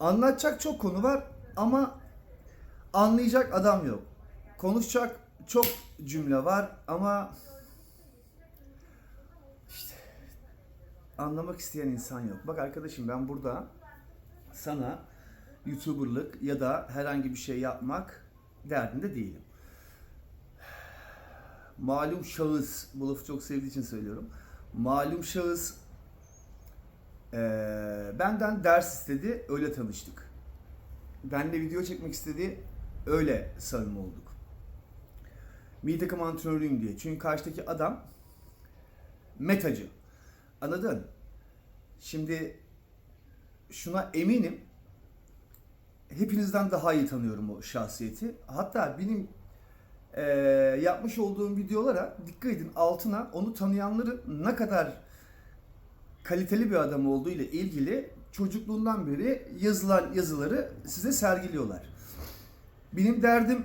Anlatacak çok konu var ama anlayacak adam yok. Konuşacak çok cümle var ama işte anlamak isteyen insan yok. Bak arkadaşım ben burada sana YouTuber'lık ya da herhangi bir şey yapmak derdinde değilim. Malum şahıs, bu lafı çok sevdiği için söylüyorum. Malum şahıs eee, benden ders istedi, öyle tanıştık. Benle video çekmek istedi, öyle samimi olduk. Milli takım antrenörüyüm diye. Çünkü karşıdaki adam metacı. Anladın? Şimdi şuna eminim. Hepinizden daha iyi tanıyorum o şahsiyeti. Hatta benim eee, yapmış olduğum videolara dikkat edin altına onu tanıyanların ne kadar kaliteli bir adam olduğu ile ilgili çocukluğundan beri yazılan yazıları size sergiliyorlar. Benim derdim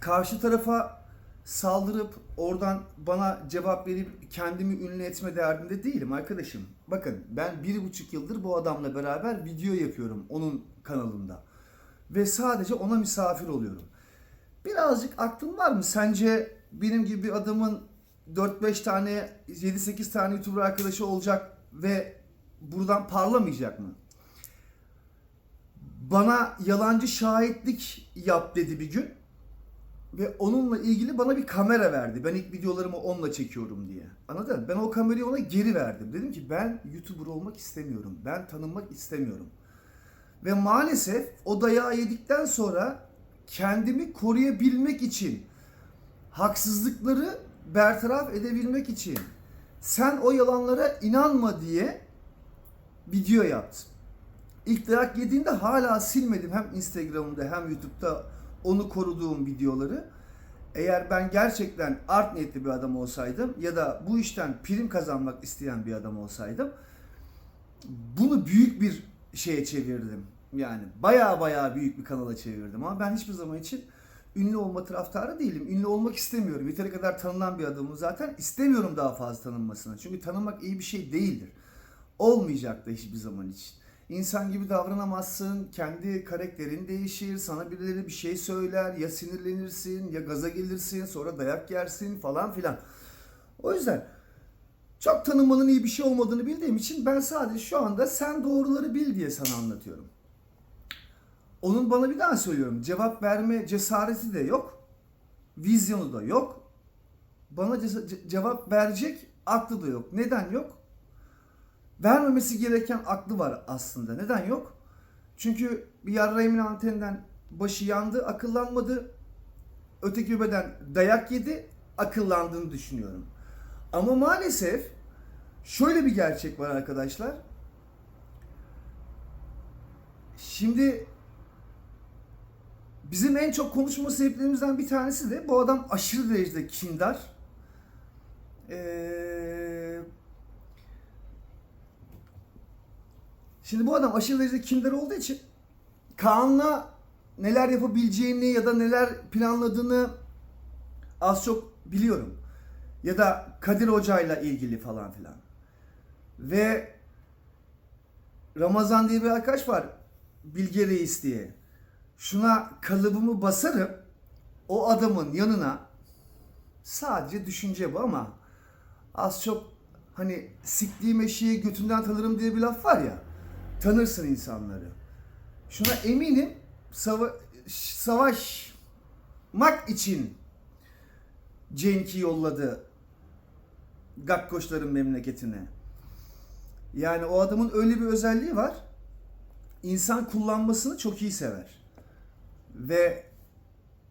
karşı tarafa saldırıp oradan bana cevap verip kendimi ünlü etme derdinde değilim arkadaşım. Bakın ben bir buçuk yıldır bu adamla beraber video yapıyorum onun kanalında. Ve sadece ona misafir oluyorum. Birazcık aklın var mı? Sence benim gibi adamın 4-5 tane, 7-8 tane YouTuber arkadaşı olacak ve buradan parlamayacak mı? Bana yalancı şahitlik yap dedi bir gün. Ve onunla ilgili bana bir kamera verdi. Ben ilk videolarımı onunla çekiyorum diye. Anladın? Ben o kamerayı ona geri verdim. Dedim ki ben YouTuber olmak istemiyorum. Ben tanınmak istemiyorum. Ve maalesef o dayağı yedikten sonra kendimi koruyabilmek için haksızlıkları bertaraf edebilmek için sen o yalanlara inanma diye video yaptım. İlk dayak yediğinde hala silmedim hem Instagram'da hem YouTube'da onu koruduğum videoları. Eğer ben gerçekten art niyetli bir adam olsaydım ya da bu işten prim kazanmak isteyen bir adam olsaydım bunu büyük bir şeye çevirdim. Yani baya baya büyük bir kanala çevirdim ama ben hiçbir zaman için ünlü olma taraftarı değilim. Ünlü olmak istemiyorum. Yeteri kadar tanınan bir adamım zaten. istemiyorum daha fazla tanınmasını. Çünkü tanınmak iyi bir şey değildir. Olmayacak da hiçbir zaman için. İnsan gibi davranamazsın, kendi karakterin değişir, sana birileri bir şey söyler, ya sinirlenirsin, ya gaza gelirsin, sonra dayak yersin falan filan. O yüzden çok tanınmanın iyi bir şey olmadığını bildiğim için ben sadece şu anda sen doğruları bil diye sana anlatıyorum. Onun bana bir daha söylüyorum. Cevap verme cesareti de yok. Vizyonu da yok. Bana ce- ce- cevap verecek aklı da yok. Neden yok? Vermemesi gereken aklı var aslında. Neden yok? Çünkü bir yarrağımın anteninden başı yandı, akıllanmadı. Öteki beden dayak yedi, akıllandığını düşünüyorum. Ama maalesef şöyle bir gerçek var arkadaşlar. Şimdi bizim en çok konuşma sebeplerimizden bir tanesi de bu adam aşırı derecede kindar. Ee, şimdi bu adam aşırı derecede kindar olduğu için Kaan'la neler yapabileceğini ya da neler planladığını az çok biliyorum. Ya da Kadir Hoca'yla ilgili falan filan. Ve Ramazan diye bir arkadaş var. Bilge Reis diye. Şuna kalıbımı basarım. O adamın yanına sadece düşünce bu ama az çok hani siktiğim eşeği götünden tanırım diye bir laf var ya. Tanırsın insanları. Şuna eminim sava savaşmak için Cenk'i yolladı Gakkoşların memleketine. Yani o adamın öyle bir özelliği var. İnsan kullanmasını çok iyi sever. Ve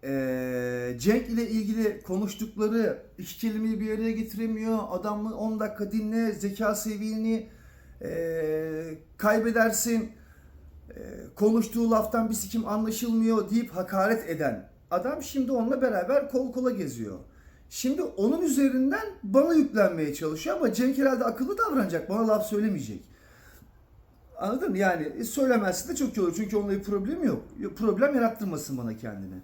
eee Cenk ile ilgili konuştukları iki kelimeyi bir araya getiremiyor. Adamı 10 dakika dinle, zeka seviyeni eee, kaybedersin. Eee, konuştuğu laftan bir sikim anlaşılmıyor deyip hakaret eden adam şimdi onunla beraber kol kola geziyor. Şimdi onun üzerinden bana yüklenmeye çalışıyor ama Cenk herhalde akıllı davranacak. Bana laf söylemeyecek. Anladın mı? Yani e, söylemezse de çok iyi olur. Çünkü onunla bir problem yok. Problem yarattırmasın bana kendini.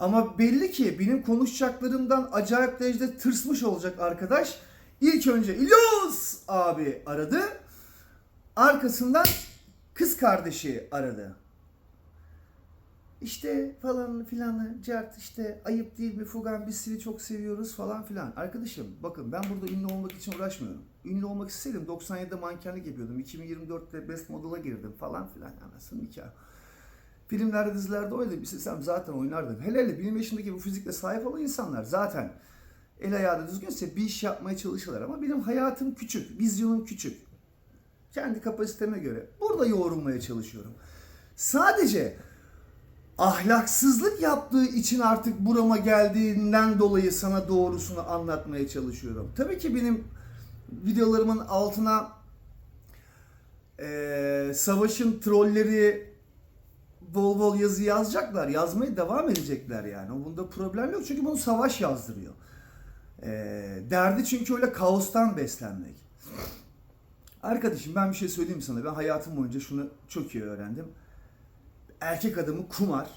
Ama belli ki benim konuşacaklarımdan acayip derecede tırsmış olacak arkadaş. İlk önce İlyas abi aradı. Arkasından Kız kardeşi aradı. İşte falan filanı, cart işte ayıp değil mi Fugan biz seni çok seviyoruz falan filan. Arkadaşım bakın ben burada ünlü olmak için uğraşmıyorum. Ünlü olmak isteseydim 97'de mankenlik yapıyordum. 2024'te Best Model'a girdim falan filan. Anasını nikah. Filmlerde dizilerde oynadım. İstesem zaten oynardım. Hele hele benim yaşındaki bu fizikle sahip olan insanlar zaten el ayağı da düzgünse bir iş yapmaya çalışırlar. Ama benim hayatım küçük, vizyonum küçük. Kendi kapasiteme göre burada yoğrulmaya çalışıyorum. Sadece ahlaksızlık yaptığı için artık burama geldiğinden dolayı sana doğrusunu anlatmaya çalışıyorum. Tabii ki benim videolarımın altına eee, savaşın trolleri bol bol yazı yazacaklar. Yazmaya devam edecekler yani. Bunda problem yok çünkü bunu savaş yazdırıyor. Eee, derdi çünkü öyle kaostan beslenmek. Arkadaşım ben bir şey söyleyeyim sana. Ben hayatım boyunca şunu çok iyi öğrendim. Erkek adamı kumar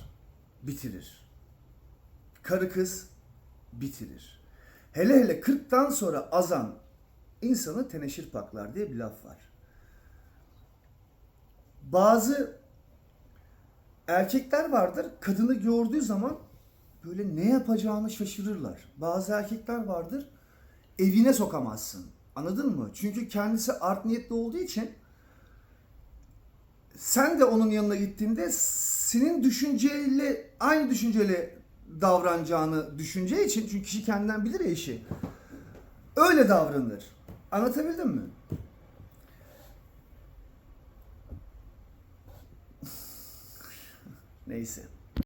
bitirir. Karı kız bitirir. Hele hele 40'tan sonra azan insanı teneşir paklar diye bir laf var. Bazı erkekler vardır kadını gördüğü zaman böyle ne yapacağını şaşırırlar. Bazı erkekler vardır evine sokamazsın. Anladın mı? Çünkü kendisi art niyetli olduğu için sen de onun yanına gittiğinde senin düşünceyle aynı düşünceyle davranacağını düşüneceği için çünkü kişi kendinden bilir ya işi. Öyle davranır. Anlatabildim mi? Neyse.